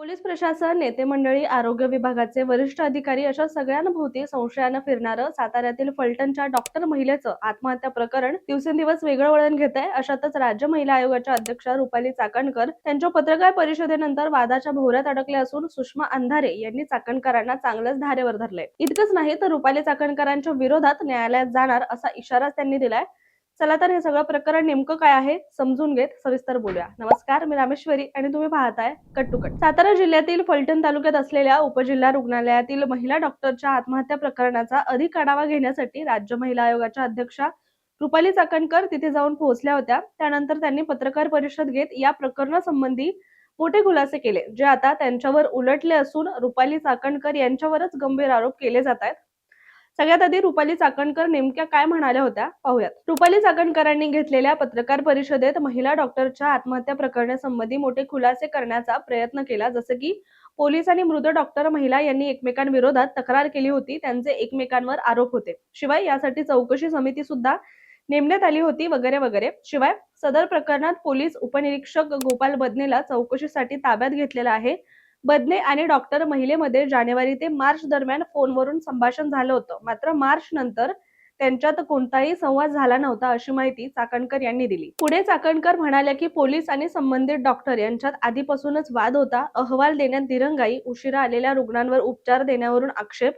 Police प्रशासन नेते मंडळी आरोग्य विभागाचे वरिष्ठ अधिकारी अशा सगळ्यांभोवती संशयानं फिरणारं साताऱ्यातील फलटणच्या डॉक्टर महिलेचं आत्महत्या प्रकरण दिवसेंदिवस वेगळं वळण घेत आहे अशातच राज्य महिला आयोगाच्या अध्यक्षा रुपाली चाकणकर त्यांच्या पत्रकार परिषदेनंतर वादाच्या भोवऱ्यात अडकले असून सुषमा अंधारे यांनी चाकणकरांना चांगलंच धारेवर धरले इतकंच नाही तर रुपाली चाकणकरांच्या विरोधात न्यायालयात जाणार असा इशाराच त्यांनी दिलाय. चला तर हे सगळं प्रकरण नेमकं काय आहे समजून घेत सविस्तर बोलूया. नमस्कार मी रामेश्वरी आणि तुम्ही पाहताय कट टू कट. सातारा जिल्ह्यातील फलटण तालुक्यात असलेल्या उपजिल्हा रुग्णालयातील महिला डॉक्टरच्या आत्महत्या प्रकरणाचा अधिक आढावा घेण्यासाठी राज्य महिला आयोगाच्या अध्यक्षा रुपाली चाकणकर तिथे जाऊन पोहोचल्या होत्या. त्यानंतर त्यांनी पत्रकार परिषद घेत या प्रकरणासंबंधी मोठे खुलासे केले जे आता त्यांच्यावर उलटले असून रुपाली चाकणकर यांच्यावरच गंभीर आरोप केले जात आहेत. सगळ्यात आधी रुपाली चाकणकर नेमक्या काय म्हणाल्या होत्या? पाहूयात. रुपाली चाकणकरांनी घेतलेल्या पत्रकार परिषदेत महिला डॉक्टरच्या आत्महत्या प्रकरणासंबंधी मोठे खुलासे करण्याचा प्रयत्न केला. जसं की पोलीस आणि मृत डॉक्टर महिला यांनी एकमेकांविरोधात तक्रार केली होती. त्यांचे एकमेकांवर आरोप होते. शिवाय यासाठी चौकशी समिती सुद्धा नेमण्यात आली होती वगैरे वगैरे. शिवाय सदर प्रकरणात पोलीस उपनिरीक्षक गोपाल बदनेला चौकशीसाठी ताब्यात घेतलेला आहे. बदने आणि डॉक्टर महिलेमध्ये जानेवारी ते मार्च दरम्यान फोनवरून संभाषण झालं होतं. मात्र मार्च नंतर त्यांच्यात कोणताही संवाद झाला नव्हता अशी माहिती चाकणकर यांनी दिली. पुढे चाकणकर म्हणाल्या की पोलीस आणि संबंधित डॉक्टर यांच्यात आधीपासूनच वाद होता. अहवाल देण्यात दिरंगाई उशिरा आलेल्या रुग्णांवर उपचार देण्यावरून आक्षेप.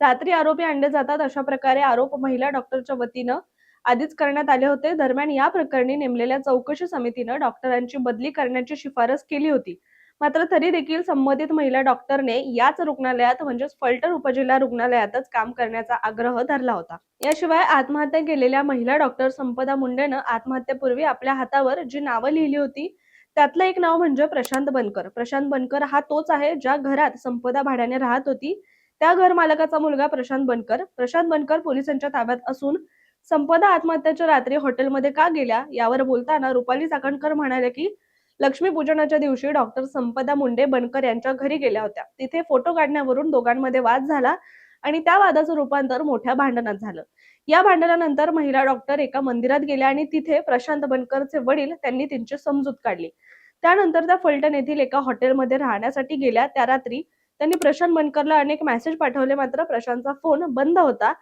रात्री आरोपी आणले जातात अशा प्रकारे आरोप महिला डॉक्टरच्या वतीनं आधीच करण्यात आले होते. दरम्यान या प्रकरणी नेमलेल्या चौकशी समितीनं डॉक्टरांची बदली करण्याची शिफारस केली होती. मात्र तरी देखील संबंधित महिला डॉक्टरने याच रुग्णालयात म्हणजेच फलटण उपजिल्हा रुग्णालयातच काम करण्याचा आग्रह धरला होता. याशिवाय आत्महत्या केलेल्या महिला डॉक्टर संपदा मुंडेनं आत्महत्येपूर्वी आपल्या हातावर जी नावं लिहिली होती त्यातलं एक नाव म्हणजे प्रशांत बनकर. प्रशांत बनकर हा तोच आहे ज्या घरात संपदा भाड्याने राहत होती. त्या घर मालकाचा मुलगा प्रशांत बनकर. प्रशांत बनकर पोलिसांच्या ताब्यात असून संपदा आत्महत्याच्या रात्री हॉटेलमध्ये का गेल्या यावर बोलताना रुपाली चाकणकर म्हणाले की लक्ष्मीपूजनाच्या दिवशी डॉक्टर संपदा मुंडे बनकर यांच्या घरी गेल्या होत्या. तिथे फोटो काढण्यावरून दोघांमध्ये वाद झाला आणि त्या वादाचं रूपांतर मोठ्या भांडणात झालं. या भांडणानंतर महिला डॉक्टर एका मंदिरात गेल्या आणि तिथे प्रशांत बनकरचे वडील त्यांनी त्यांची समजूत काढली. त्यानंतर त्या फलटण येथील एका हॉटेलमध्ये राहण्यासाठी गेल्या. त्या रात्री त्यांनी प्रशांत बनकरला अनेक मेसेज पाठवले. मात्र प्रशांतचा फोन बंद होता.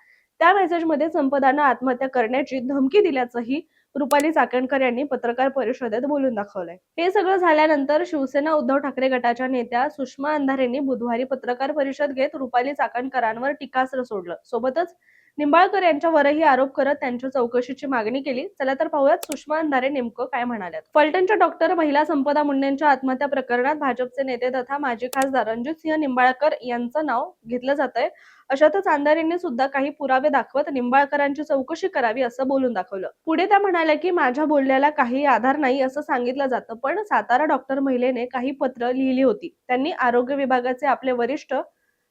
त्या मेसेजमध्ये संपदानं आत्महत्या करण्याची धमकी दिल्याचंही रुपाली चाकणकर यांनी पत्रकार परिषदेत बोलून दाखवलंय. हे सगळं झाल्यानंतर शिवसेना उद्धव ठाकरे गटाच्या नेत्या सुषमा अंधारेंनी बुधवारी पत्रकार परिषद घेत रुपाली चाकणकरांवर टीकास्त्र सोडलं. सोबतच निंबाळकर यांच्यावरही आरोप करत त्यांच्या चौकशीची मागणी केली. चला तर पाहूयात सुषमा अंधारे नेमकं काय म्हणाल्यात. फलटणच्या डॉक्टर महिला संपदा मुंडेंच्या आत्महत्या प्रकरणात भाजपचे नेते तथा माजी खासदार रणजित सिंह निंबाळकर यांचं नाव घेतलं जात आहे अशातच अंधारेंनी सुद्धा काही पुरावे दाखवत निंबाळकरांची चौकशी करावी असं बोलून दाखवलं. पुढे त्या म्हणाल्या की माझ्या बोलण्याला काही आधार नाही असं सांगितलं जातं पण सातारा डॉक्टर महिलेने काही पत्र लिहिली होती. त्यांनी आरोग्य विभागाचे आपले वरिष्ठ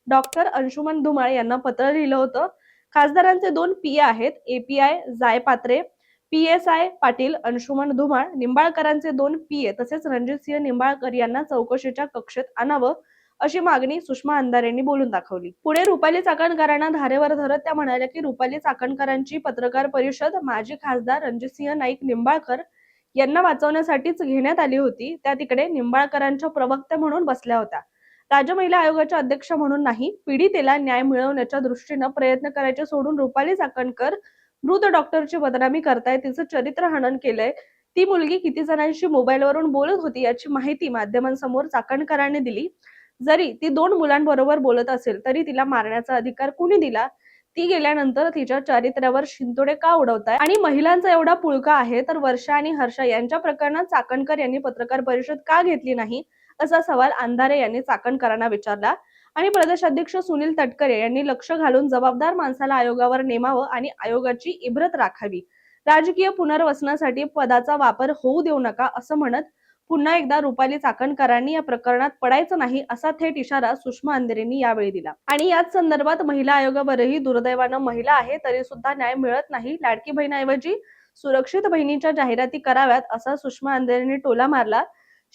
डॉक्टर अंशुमन धुमाळ यांना पत्र लिहिलं होतं. खासदारांचे दोन पी आहेत API Jaipatre P S I Patil Anshuman Dhumal निंबाळकरांचे दोन पी ए तसेच रणजितसिंह निंबाळकर यांना चौकशीच्या कक्षेत आणावं अशी मागणी सुषमा अंधारेंनी बोलून दाखवली. पुढे रुपाली चाकणकरांना धारेवर धरत त्या म्हणाल्या की रुपाली चाकणकरांची पत्रकार परिषद माजी खासदार रणजितसिंह नाईक निंबाळकर यांना वाचवण्यासाठीच घेण्यात आली होती. त्या तिकडे निंबाळकरांच्या प्रवक्त्या म्हणून बसल्या होत्या. राज्य महिला आयोगाच्या अध्यक्ष म्हणून नाही पीडितेला न्याय मिळवण्याच्या दृष्टीनं प्रयत्न करायचे सोडून रुपाली चाकणकर मृत डॉक्टरची बदनामी करताय तिचं चरित्र हनन केलंय. ती मुलगी किती जणांशी मोबाईलवरून बोलत होती याची माहिती माध्यमांसमोर चाकणकरांनी दिली. जरी ती दोन मुलांबरोबर बोलत असेल तरी तिला मारण्याचा अधिकार कुणी दिला? ती गेल्यानंतर तिच्या चारित्र्यावर शिंतोडे का उडवताय? आणि महिलांचा एवढा पुळका आहे तर वर्षा आणि हर्षा यांच्या प्रकरणात चाकणकर यांनी पत्रकार परिषद का घेतली नाही? असा सवाल अंधारे यांनी चाकणकरांना विचारला. आणि प्रदेशाध्यक्ष सुनील तटकरे यांनी लक्ष घालून जबाबदार माणसाला आयोगावर नेमावं आणि आयोगाची इब्रत राखावी. राजकीय पुनर्वसनासाठी पदाचा वापर होऊ देऊ नका असं म्हणत पुन्हा एकदा रुपाली चाकणकरांनी या प्रकरणात पडायचं नाही असा थेट इशारा सुषमा अंधेरेंनी यावेळी दिला. आणि याच संदर्भात महिला आयोगावरही दुर्दैवानं महिला आहे तरी सुद्धा न्याय मिळत नाही. लाडकी बहिणाऐवजी सुरक्षित बहिणीच्या जाहिराती कराव्यात असा सुषमा अंधेरेंनी टोला मारला.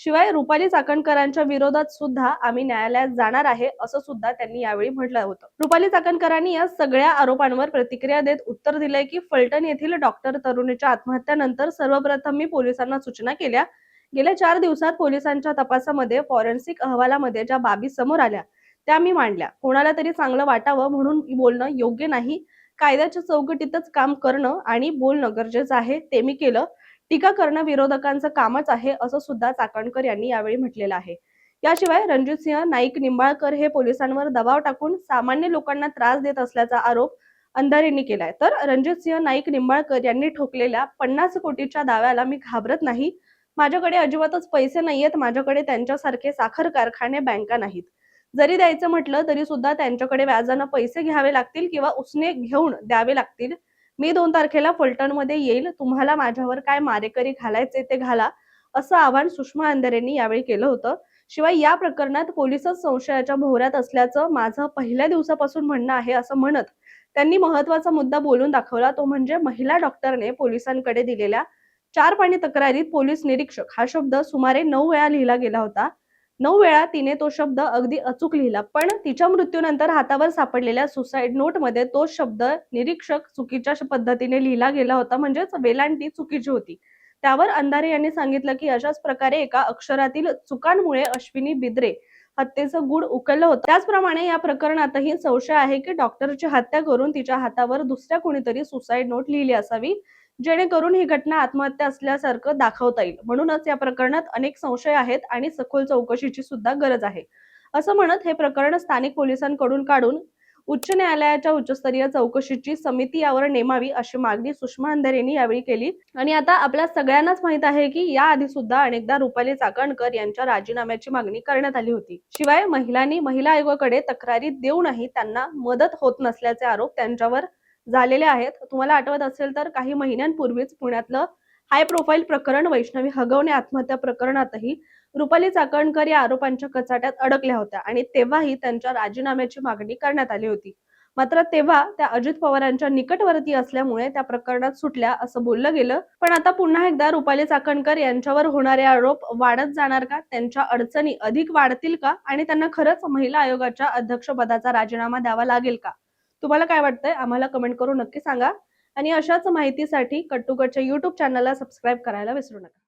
शिवाय रुपाली चाकणकरांच्या विरोधात सुद्धा आम्ही न्यायालयात जाणार आहे असं सुद्धा त्यांनी यावेळी म्हटलं होतं. रुपाली चाकणकरांनी या सगळ्या आरोपांवर प्रतिक्रिया देत उत्तर दिलंय की फलटण येथील डॉक्टर तरुणीच्या आत्महत्यानंतर सर्वप्रथम मी पोलिसांना सूचना केल्या. गेल्या चार दिवसात पोलिसांच्या तपासामध्ये फॉरेन्सिक अहवालामध्ये ज्या बाबी समोर आल्या त्या मी मांडल्या. कोणाला तरी चांगलं वाटावं म्हणून बोलणं योग्य नाही. कायद्याच्या चौकटीतच काम करणं आणि बोलणं गरजेचं आहे ते मी केलं. टीका करणं विरोधकांचं कामच आहे असं सुद्धा चाकणकर यांनी यावेळी म्हटलेलं आहे. याशिवाय रणजित सिंह नाईक निंबाळकर हे पोलिसांवर दबाव टाकून सामान्य लोकांना त्रास देत असल्याचा आरोप अंधारेंनी केलाय. तर रणजित सिंह नाईक निंबाळकर यांनी ठोकलेल्या पन्नास कोटीच्या दाव्याला मी घाबरत नाही. माझ्याकडे अजिबातच पैसे नाहीयेत माझ्याकडे त्यांच्यासारखे साखर कारखाने बँका नाहीत. जरी द्यायचं म्हटलं तरी सुद्धा त्यांच्याकडे व्याजानं पैसे घ्यावे लागतील किंवा उसने घेऊन द्यावे लागतील. मी दोन तारखेला फलटणमध्ये येईल. तुम्हाला माझ्यावर काय मारेकरी घालायचे ते घाला असं आवाहन सुषमा अंधारेंनी यावेळी केलं होतं. शिवाय या प्रकरणात पोलीसच संशयाच्या भोवऱ्यात असल्याचं माझं पहिल्या दिवसापासून म्हणणं आहे असं म्हणत त्यांनी महत्त्वाचा मुद्दा बोलून दाखवला. तो म्हणजे महिला डॉक्टरने पोलिसांकडे दिलेल्या चार पाणी तक्रारीत पोलीस निरीक्षक हा शब्द सुमारे नऊ वेळा लिहिला गेला होता. नऊ वेळा तिने तो शब्द अगदी अचूक लिहिला पण तिच्या मृत्यूनंतर हातावर सापडलेल्या सुसाईड नोटमध्ये तो शब्द निरीक्षक चुकीच्या पद्धतीने लिहिला गेला होता म्हणजेच वेलांटी चुकीची होती. त्यावर अंधारे यांनी सांगितलं की अशाच प्रकारे एका अक्षरातील चुकांमुळे अश्विनी बिद्रे हत्येचं गुड उकललं होतं. त्याचप्रमाणे या प्रकरणातही संशय आहे की डॉक्टरची हत्या करून तिच्या हातावर दुसऱ्या कोणीतरी सुसाईड नोट लिहिली असावी. जेणेकरून ही घटना आत्महत्या असल्यासारखं दाखवता येईल. म्हणूनच या प्रकरणात अनेक संशय आहेत आणि सखोल चौकशीची सुद्धा गरज आहे. असं म्हणत हे प्रकरण स्थानिक पोलिसांकडून काढून उच्च न्यायालयाच्या उच्चस्तरीय चौकशीची समिती यावर नेमावी अशी मागणी सुषमा अंधारेंनी यावेळी केली. आणि आता आपल्या सगळ्यांनाच माहीत आहे की याआधी सुद्धा अनेकदा रुपाली चाकणकर यांच्या राजीनाम्याची मागणी करण्यात आली होती. शिवाय महिलांनी महिला आयोगाकडे तक्रारी देऊनही त्यांना मदत होत नसल्याचे आरोप त्यांच्यावर झालेले आहेत. तुम्हाला आठवत असेल तर काही महिन्यांपूर्वीच पुण्यातलं हाय प्रोफाईल प्रकरण वैष्णवी हगवणे आत्महत्या प्रकरणातही रुपाली चाकणकर या आरोपांच्या कचाट्यात अडकल्या होत्या आणि तेव्हाही त्यांच्या राजीनाम्याची मागणी करण्यात आली होती. मात्र तेव्हा त्या अजित पवारांच्या निकटवर्ती असल्यामुळे त्या प्रकरणात सुटल्या असं बोललं गेलं. पण आता पुन्हा एकदा रुपाली चाकणकर यांच्यावर होणारे आरोप वाढत जाणार का? त्यांच्या अडचणी अधिक वाढतील का? आणि त्यांना खरंच महिला आयोगाच्या अध्यक्षपदाचा राजीनामा द्यावा लागेल का? तुम्हाला काय वाटतंय? आम्हाला कमेंट करून नक्की सांगा. आणि अशाच माहितीसाठी कट्टुकटच्या युट्यूब चॅनलला सबस्क्राईब करायला विसरू नका.